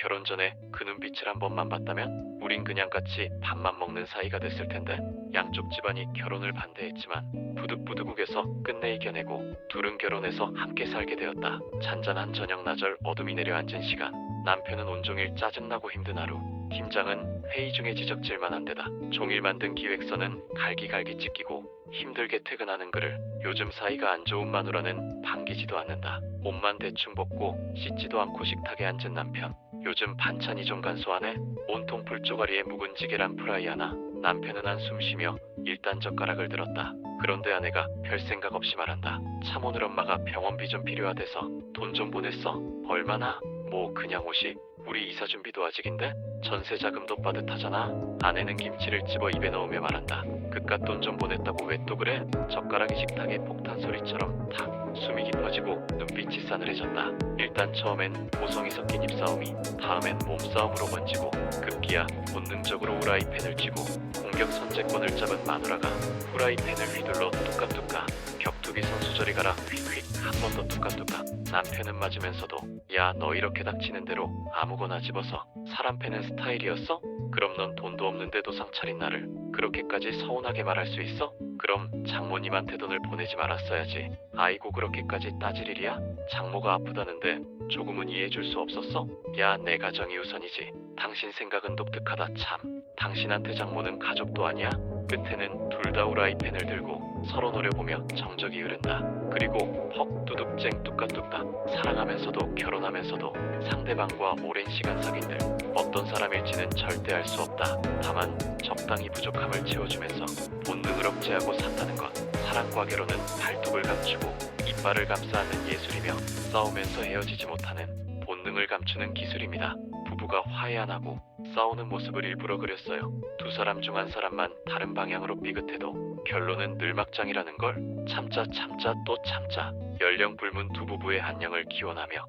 결혼 전에 그 눈빛을 한 번만 봤다면 우린 그냥 같이 밥만 먹는 사이가 됐을 텐데 양쪽 집안이 결혼을 반대했지만 부득부득국에서 끝내 이겨내고 둘은 결혼해서 함께 살게 되었다. 잔잔한 저녁 나절 어둠이 내려앉은 시간 남편은 온종일 짜증나고 힘든 하루 팀장은 회의 중에 지적질만 한 데다 종일 만든 기획서는 갈기갈기 찢기고 힘들게 퇴근하는 그를 요즘 사이가 안 좋은 마누라는 반기지도 않는다. 옷만 대충 벗고 씻지도 않고 식탁에 앉은 남편. 요즘 반찬이 좀 간소하네. 온통 불조가리에 묵은지계란 프라이 하나. 남편은 한숨 쉬며 일단 젓가락을 들었다. 그런데 아내가 별 생각 없이 말한다. 참 오늘 엄마가 병원비 좀 필요하대서 돈 좀 보냈어. 얼마나? 뭐 그냥 옷이 우리 이사 준비도 아직인데 전세 자금도 빠듯하잖아. 아내는 김치를 집어 입에 넣으며 말한다. 그깟 돈 좀 보냈다고 왜 또 그래? 젓가락이 식탁에 폭탄 소리처럼 탁 숨이 깊어지고 눈빛이 싸늘해졌다. 일단 처음엔 고성이 섞인 입싸움이 다음엔 몸싸움으로 번지고 급기야 본능적으로 후라이팬을 쥐고 공격 선제권을 잡은 마누라가 후라이팬을 휘둘러 뚜까뚜까 격투기 선수 저리 가라 휙휙 한 번 더 뚜까뚜까 남편은 맞으면서도 야 너 이렇게 닥치는 대로 아무거나 집어서 사람 패는 스타일이었어? 그럼 넌 돈도 없는데 도 상 차린 나를 그렇게까지 서운하게 말할 수 있어? 그럼 장모님한테 돈을 보내지 말았어야지. 아이고 그렇게까지 따질 일이야? 장모가 아프다는데 조금은 이해해줄 수 없었어? 야 내 가정이 우선이지. 당신 생각은 독특하다 참. 당신한테 장모는 가족도 아니야? 끝에는 둘다 후라이팬을 들고 서로 노려보며 정적이 흐른다. 그리고 헉 두둑쟁 뚝까뚝딱 사랑하면서도 결혼하면서도 상대방과 오랜 시간 사귄들 어떤 사람일지는 절대 알 수 없다. 다만 적당히 부족함을 채워주면서 본능을 억제하고 산다는 것. 사랑과 결혼은 발톱을 감추고 이빨을 감싸는 예술이며 싸우면서 헤어지지 못하는 본능을 감추는 기술입니다. 부부가 화해 안 하고 싸우는 모습을 일부러 그렸어요. 두 사람 중 한 사람만 다른 방향으로 삐긋해도 결론은 늘 막장이라는 걸 참자 참자 또 참자 연령 불문 두 부부의 한량을 기원하며